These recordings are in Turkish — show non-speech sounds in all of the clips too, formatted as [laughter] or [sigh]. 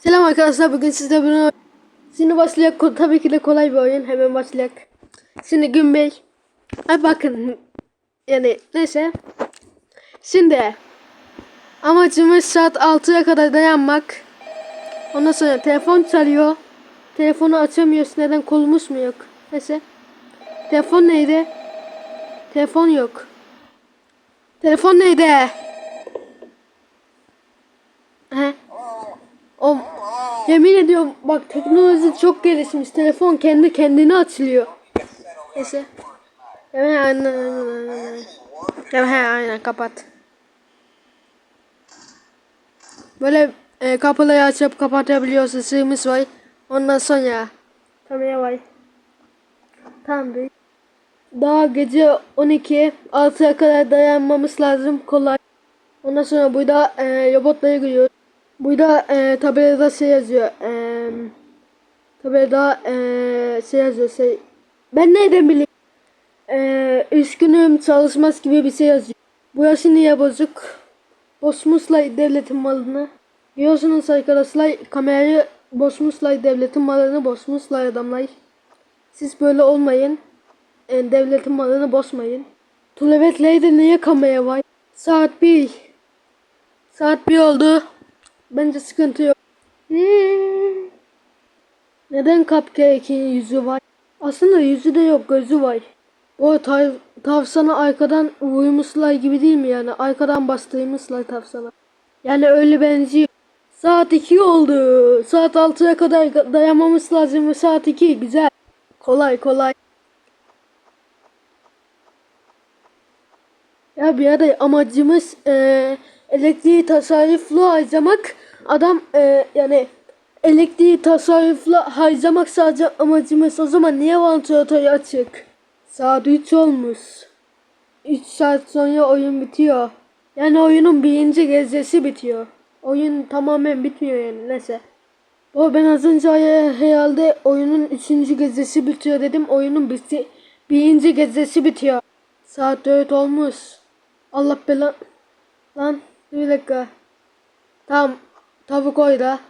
Selam arkadaşlar bugün sizle bunu Şimdi başlayak tabii ki de kolay bir oyun hemen başlayak Şimdi Gün Bey Ay bakın yani neyse. Şimdi Amacımız saat 6'ya kadar dayanmak. Ondan sonra telefon çalıyor. Telefonu açamıyoruz neden kolumuz mu yok? Neyse. Telefon neydi? Telefon yok. Telefon neydi? He yemin ediyorum bak teknoloji çok gelişmiş. Telefon kendi kendine açılıyor. Neyse. Evet aynen aynen. Evet aynen kapat. Böyle e, kapıları açıp kapatabiliyorsun. Sığımız var. Ondan sonra kamera var. Tamam değil. Daha gece 12 6'ya kadar dayanmamız lazım. Kolay. Ondan sonra burada e, robotları görüyoruz. Burada e, tabelada şey yazıyor. E, tabelada e, şey yazıyor. Şey. Ben nereden bileyim? E, üzgünüm çalışmaz gibi bir şey yazıyor. Burası niye bozuk? Bosmusla devletin malını. Biliyorsunuz arkadaşlar kamerayı bosmusla devletin malını bosmusla adamlar. Siz böyle olmayın. E, devletin malını bozmayın. Tulevetlerde niye kamera var? Saat 1. Saat 1 oldu. Bence sıkıntı yok. Hmm. Neden Cupcake'in yüzü var? Aslında yüzü de yok, gözü var. O tav tavsana arkadan vurmuşlar gibi değil mi yani? Arkadan bastırmışlar tavsana. Yani öyle benziyor. Saat 2 oldu. Saat 6'ya kadar dayanmamız lazım ve saat 2 güzel. Kolay kolay. Ya bir ara amacımız eee elektriği tasarruflu harcamak. Adam eee, yani elektriği tasarruflu harcamak sadece amacımız. O zaman niye vantilatörü açık? Saat 3 olmuş. 3 saat sonra oyun bitiyor. Yani oyunun birinci gecesi bitiyor. Oyun tamamen bitmiyor yani neyse. O ben az önce herhalde oyunun üçüncü gecesi bitiyor dedim. Oyunun bitti. Birinci gecesi bitiyor. Saat 4 olmuş. Allah belan. Lan bir dakika. Tamam. Tavuk oyda.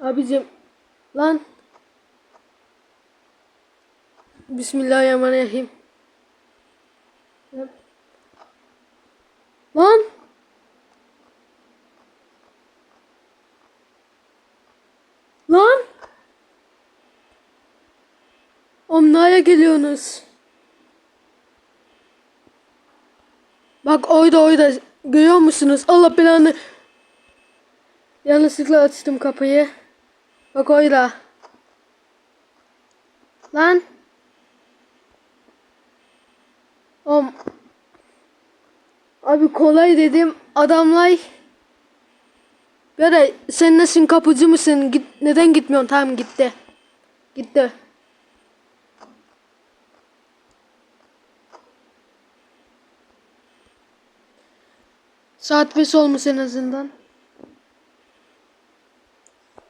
Abicim. Lan. Bismillahirrahmanirrahim. Lan. Lan. Oğlum nereye geliyorsunuz? Bak oyda oyda görüyor musunuz? Allah belanı. Yanlışlıkla açtım kapıyı. Bak oyda. Lan. Om. Abi kolay dedim. Adamlar. Böyle sen nesin kapıcı mısın? Git, neden gitmiyorsun? Tamam gitti. Gitti. Saat 5 olmuş en azından.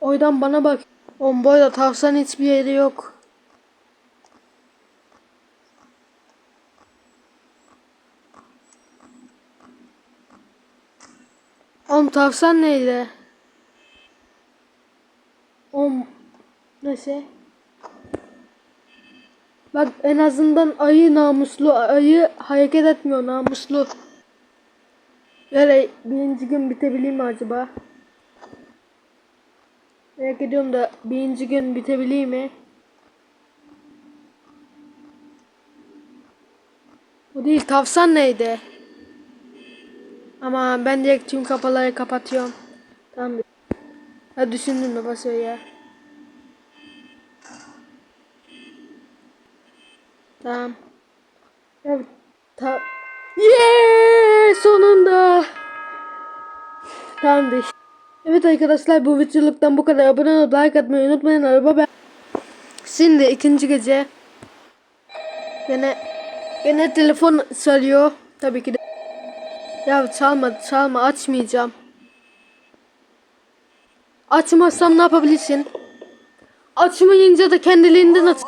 Oydan bana bak. On boyda tavsan hiçbir yeri yok. Oğlum tavsan neydi? Oğlum neyse. Bak en azından ayı namuslu. Ayı hareket etmiyor namuslu. Böyle birinci gün bitebilir mi acaba? Merak ediyorum da birinci gün bitebilir mi? Bu değil tavsan neydi? Ama ben direkt tüm kapıları kapatıyorum. Tamam. Ha düşündüm de basıyor ya. Tamam. Evet. Ta Yeah! Sonunda. Tamamdır. Evet arkadaşlar bu videoluktan bu kadar. Abone olup like atmayı unutmayın. Araba ben. Şimdi ikinci gece. Yine yine telefon söylüyor. Tabii ki de. Ya çalma çalma açmayacağım. Açmazsam ne yapabilirsin? Açmayınca da kendiliğinden aç.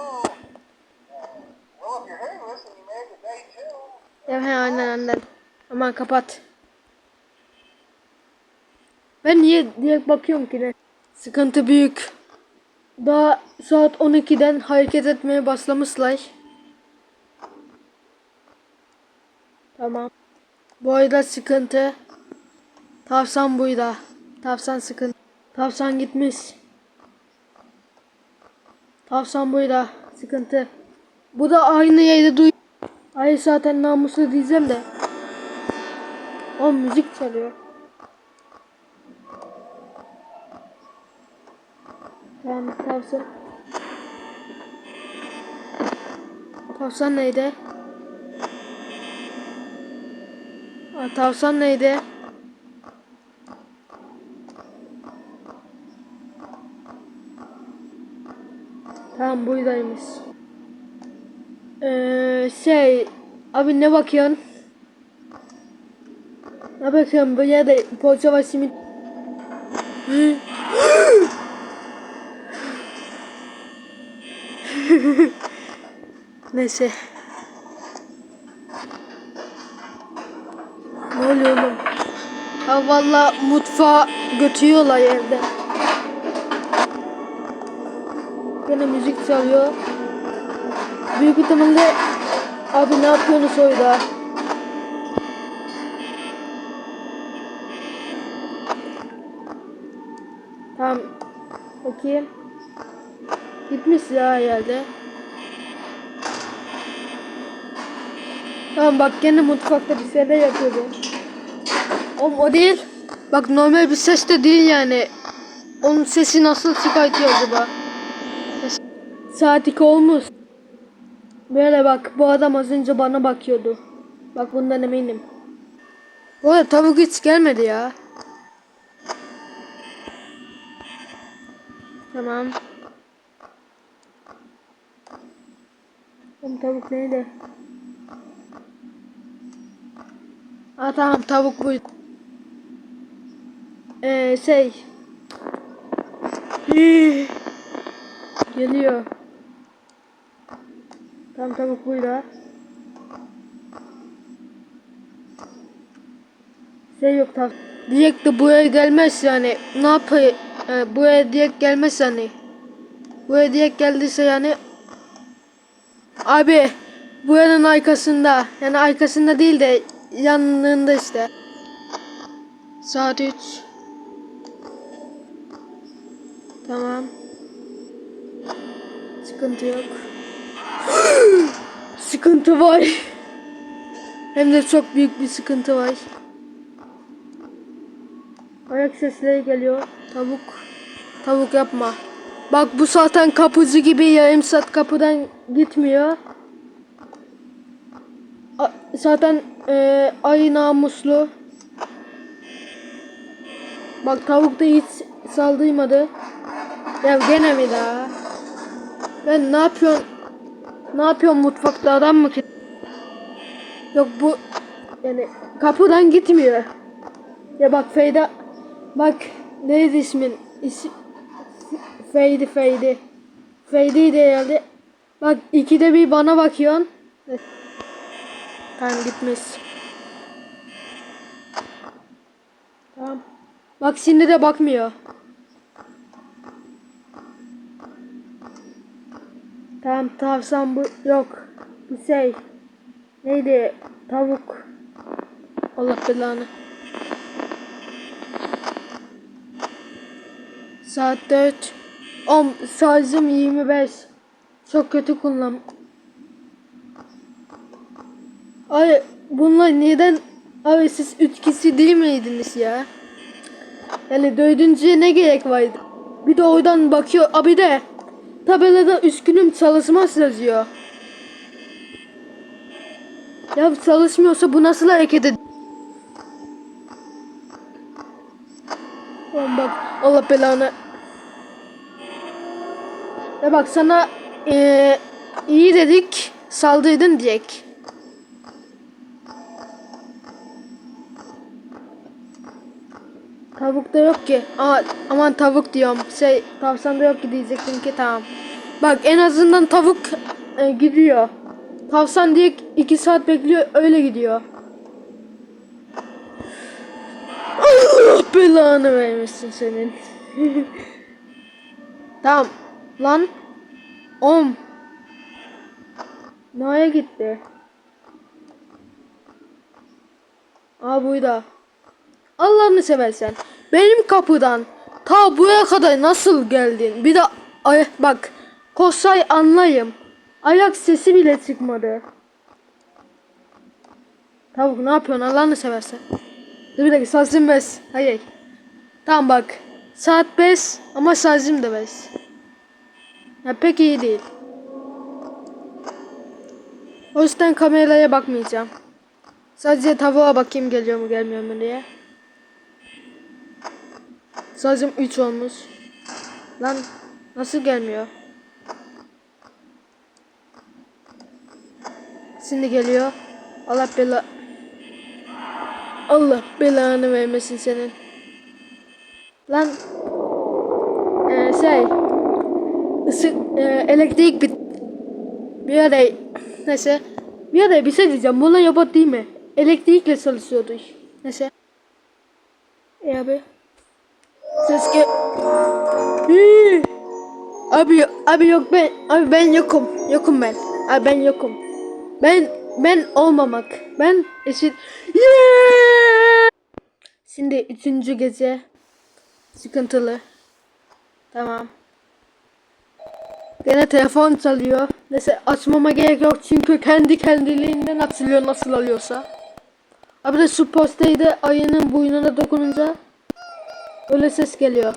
He aynen aynen. Aman kapat. Ben niye direkt bakıyorum ki ne? Sıkıntı büyük. Daha saat 12'den hareket etmeye başlamışlar. Tamam. Bu arada sıkıntı. Tavsan buyda. Tavsan sıkıntı. Tavsan gitmiş. Tavsan buyda. Sıkıntı. Bu da aynı yerde duy. Ay zaten namuslu diyeceğim de. O müzik çalıyor. Tamam tavsan. Tavsan neydi? Tavsan neydi? Tamam buradaymış. Ee, şey abi ne bakıyorsun? Ne bakıyorsun bu yerde poğaça var simit. [laughs] Neyse. Ne oluyor oğlum? Ha valla mutfağa götürüyorlar evde. Gene müzik çalıyor. Büyük ihtimalle abi ne yapıyorsunuz orada? Tamam. Bakayım. Gitmiş ya herhalde. Tamam bak gene mutfakta bir şeyler yapıyordu. Oğlum o değil. Bak normal bir ses de değil yani. Onun sesi nasıl çıkartıyor acaba? Saat 2 olmuş. Böyle bak bu adam az önce bana bakıyordu. Bak bundan eminim. Bu arada tavuk hiç gelmedi ya. Tamam. Oğlum tavuk neydi? Aa tamam tavuk bu. Ee, şey. [gasps] Geliyor. Tam tavuk buyla. Şey yok tav. Direkt de buraya gelmez yani. Ne yapayım? Ee, buraya direkt gelmez yani. Buraya direkt geldiyse yani. Abi. Buranın arkasında. Yani arkasında değil de yanında işte. Saat 3. Tamam. Sıkıntı yok. [gasps] sıkıntı var. Hem de çok büyük bir sıkıntı var. Ayak sesleri geliyor. Tavuk. Tavuk yapma. Bak bu zaten kapıcı gibi yarım saat kapıdan gitmiyor. A- zaten e, ay namuslu. Bak tavuk da hiç saldırmadı. Ya gene mi daha? Ben ne yapıyorsun? Ne yapıyorsun mutfakta adam mı ki? Yok bu yani kapıdan gitmiyor. Ya bak Feyda bak neydi ismin? İsi, Feydi Feydi. Feydi de herhalde. Bak ikide bir bana bakıyorsun. Tamam gitmiş. Tamam. Bak şimdi de bakmıyor. Tamam tavsam bu yok. Bu şey. Neydi? Tavuk. Allah belanı. Saat 4. 10 şarjım 25. Çok kötü kullan. Ay bunlar neden Abi siz üç kişi değil miydiniz ya? Yani dördüncüye ne gerek vardı? Bir de oradan bakıyor. Abi de tabelada üzgünüm çalışmaz yazıyor. Ya çalışmıyorsa bu nasıl hareket ed- Oğlum bak Allah belanı. Ya bak sana eee, iyi dedik saldırdın direkt. Tavuk da yok ki. Aa, aman tavuk diyorum. Şey tavsan da yok ki diyecektim ki tamam. Bak en azından tavuk e, gidiyor. Tavsan diye 2 saat bekliyor öyle gidiyor. Allah belanı vermesin senin. [laughs] tamam. Lan. Om. Nereye gitti? Aa buyda. Allah'ını seversen. Benim kapıdan ta buraya kadar nasıl geldin? Bir de ay bak. Kossay anlayayım. Ayak sesi bile çıkmadı. Tavuk ne yapıyorsun Allah'ını seversen. Dur bir dakika sazım bes. Hayır. Tamam bak. Saat 5 ama sazım da 5. Ya pek iyi değil. O yüzden kameraya bakmayacağım. Sadece tavuğa bakayım geliyor mu gelmiyor mu diye. Sazım 3 olmuş. Lan nasıl gelmiyor? Şimdi geliyor. Allah bela Allah belanı vermesin senin. Lan ee, şey ısık ee, elektrik bit bir ara neyse bir ara bir şey diyeceğim buna yapat değil mi? Elektrikle çalışıyordu. Neyse. E abi. Ses gel. Abi abi yok ben abi ben yokum yokum ben abi ben yokum ben ben olmamak ben eşit Yeah! Şimdi üçüncü gece sıkıntılı tamam Gene telefon çalıyor neyse açmama gerek yok çünkü kendi kendiliğinden açılıyor nasıl alıyorsa Abi de su postayı ayının boynuna dokununca öyle ses geliyor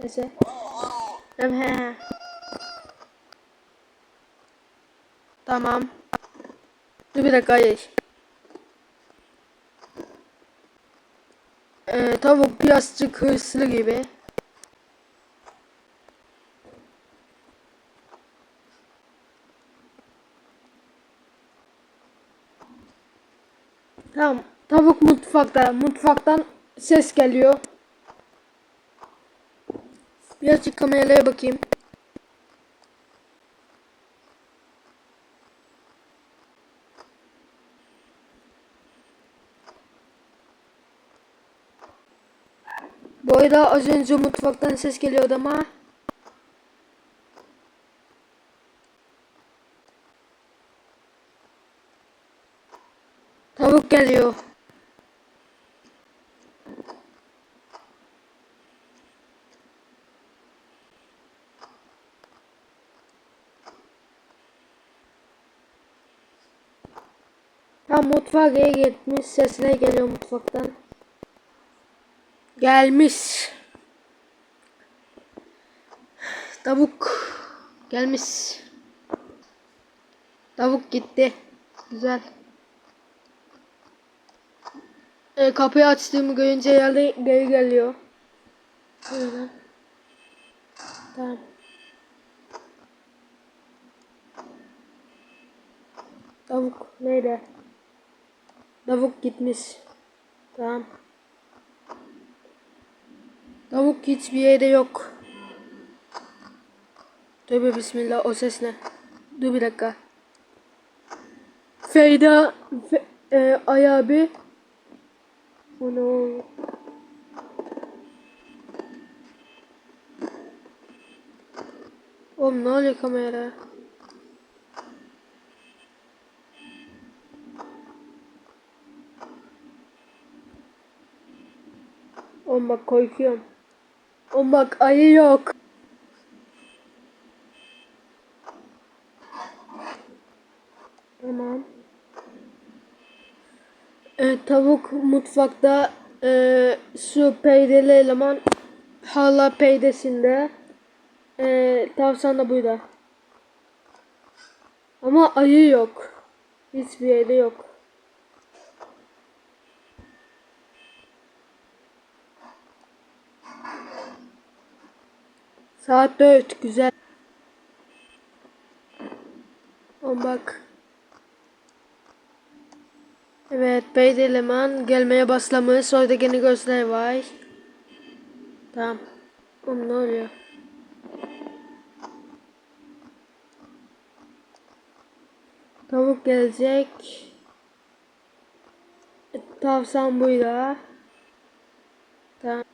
neyse Hem he he. Tamam. Dur bir dakika hayır. Ee, tavuk birazcık hırslı gibi. Tamam. Tavuk mutfakta. Mutfaktan ses geliyor. Birazcık kameraya bakayım. Bu arada az önce mutfaktan ses geliyordu ama Tavuk geliyor. Tam mutfağa gitmiş. Sesler geliyor mutfaktan. Gelmiş. Tavuk gelmiş. Tavuk gitti. Güzel. E, kapıyı açtığımı görünce geldi, geri geliyor. Buyurun. Tamam. Tavuk nerede? Tavuk gitmiş. Tamam. Tavuk hiçbir yerde yok. Tövbe bismillah o ses ne? Dur bir dakika. Feyda Fe, e, Ay abi. O ne oldu? Oğlum ne oluyor kamera? Oğlum bak korkuyorum. Oğlum bak ayı yok. Tamam. Evet, tavuk mutfakta e, su peydeli eleman hala peydesinde. E, tavşan da burada. Ama ayı yok. Hiçbir yerde yok. Saat 4 güzel. On bak. Evet Beyde eleman gelmeye başlamış. Orada gene gözler var. Tamam. Oğlum ne oluyor? Tavuk gelecek. Tavşan buyda. Tamam.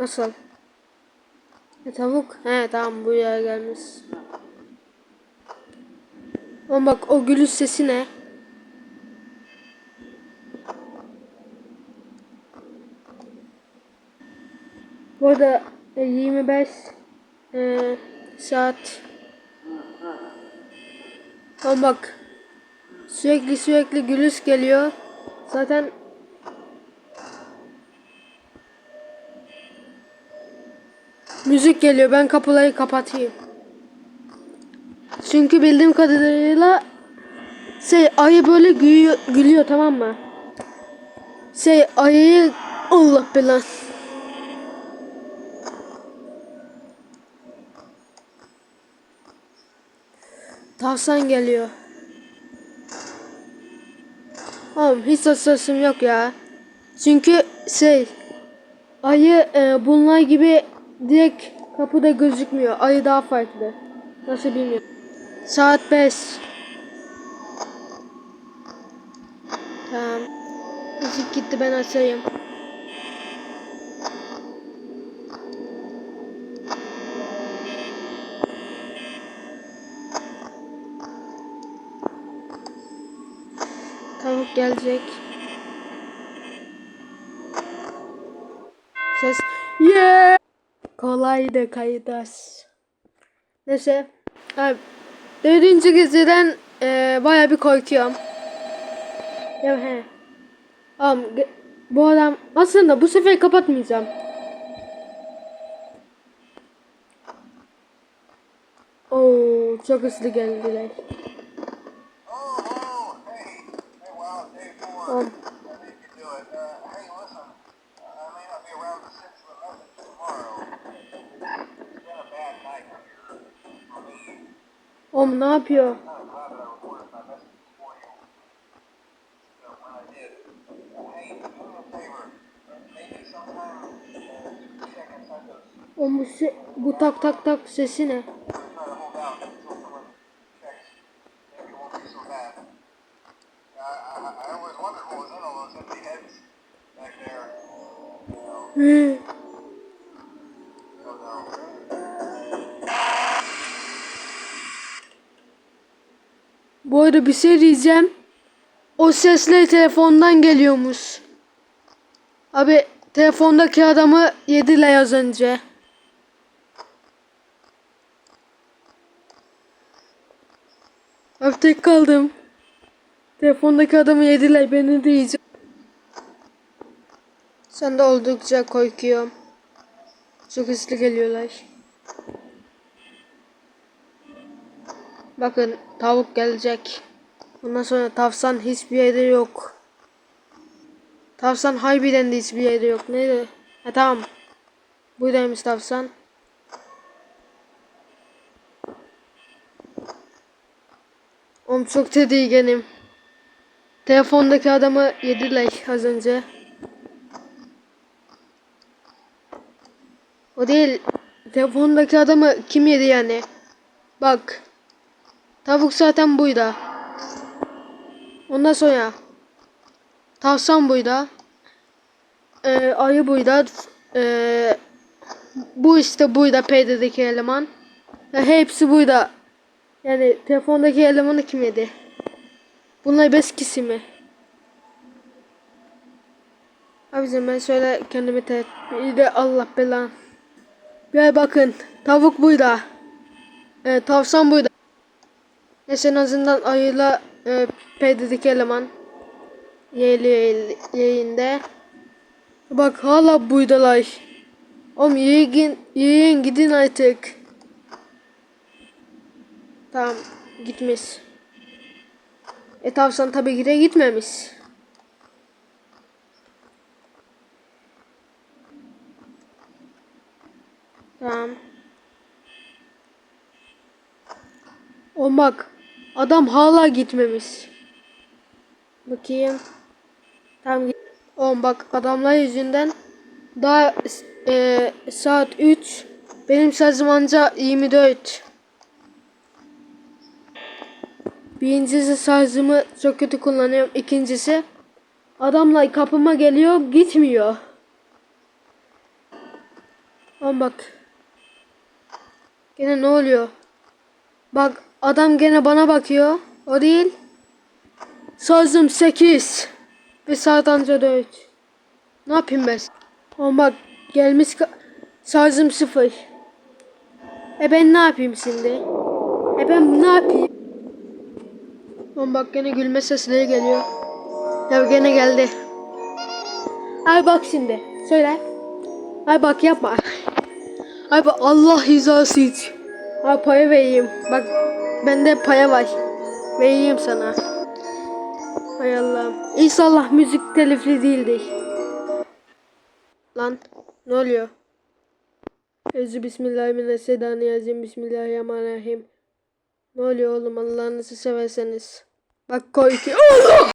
Nasıl? E, tavuk? He tamam buraya gelmiş. Ama bak o gülüş sesi ne? Bu arada e, 25 e, saat Ama bak sürekli sürekli gülüş geliyor. Zaten müzik geliyor. Ben kapıları kapatayım. Çünkü bildiğim kadarıyla şey ayı böyle gülüyor, gülüyor tamam mı? Şey ayıyı Allah belan. Tavsan geliyor. Oğlum hiç sesim yok ya. Çünkü şey ayı e, bunlar gibi direkt kapıda gözükmüyor. Ayı daha farklı. Nasıl bilmiyorum. Saat 5. Tamam. Müzik gitti ben açayım. Tavuk gelecek. Ses. Yeah! Kolaydı kayıdas. Neyse. Abi, dördüncü geceden e, baya bir korkuyorum. Ya he. Ge- bu adam aslında bu sefer kapatmayacağım. Oo, çok hızlı geldiler. Check inside those. Oğlum bu, bu tak tak tak sesi ne? Arada bir şey diyeceğim. O sesler telefondan geliyormuş. Abi telefondaki adamı yediler az önce. Abi tek kaldım. Telefondaki adamı yediler beni yiyecek. Sen de oldukça korkuyorum. Çok hızlı geliyorlar. Bakın tavuk gelecek. Bundan sonra tavsan hiçbir yerde yok. Tavsan harbiden de hiçbir yerde yok. Neydi? Ha tamam. Buradaymış tavsan. Oğlum çok tedirginim. Telefondaki adamı yediler az önce. O değil. Telefondaki adamı kim yedi yani? Bak. Tavuk zaten buydu. Ondan sonra tavşan buydu. Ee, ayı buydu. Ee, bu işte buydu P'deki eleman. Ve hepsi buydu. Yani telefondaki elemanı kim yedi? Bunlar beş kişi mi? Abicim ben şöyle kendimi te İyi de Allah belan. Bir bakın tavuk buydu. Ee, tavşan buydu. Neyse en azından ayıyla e, P'deki eleman yaylı yayında. Bak hala buydalar. Oğlum yayın, yayın gidin artık. Tamam gitmiş. E tavşan tabii ki de gitmemiş. Tamam. O bak. Adam hala gitmemiş. Bakayım. Git. Oğlum bak adamlar yüzünden daha e, saat 3 benim sazım anca 24. Birincisi şarjımı çok kötü kullanıyorum. İkincisi adamla kapıma geliyor gitmiyor. Ama bak. Gene ne oluyor? Bak adam gene bana bakıyor. O değil. Sözüm 8. Ve sağdanca 4. Ne yapayım ben? Ama bak gelmiş şarjım 0. E ben ne yapayım şimdi? E ben ne yapayım? Ama bak gene gülme sesleri geliyor. Ya gene geldi. Ay bak şimdi. Söyle. Ay bak yapma. Ay bak Allah rızası için. Ay paya vereyim. Bak bende paya var. Vereyim sana. Hay Allah'ım. İnşallah müzik telifli değildir. Lan ne oluyor? Özü Bismillahirrahmanirrahim. Bismillahirrahmanirrahim. Ne oluyor oğlum Allah'ınızı severseniz. Bak koy ki.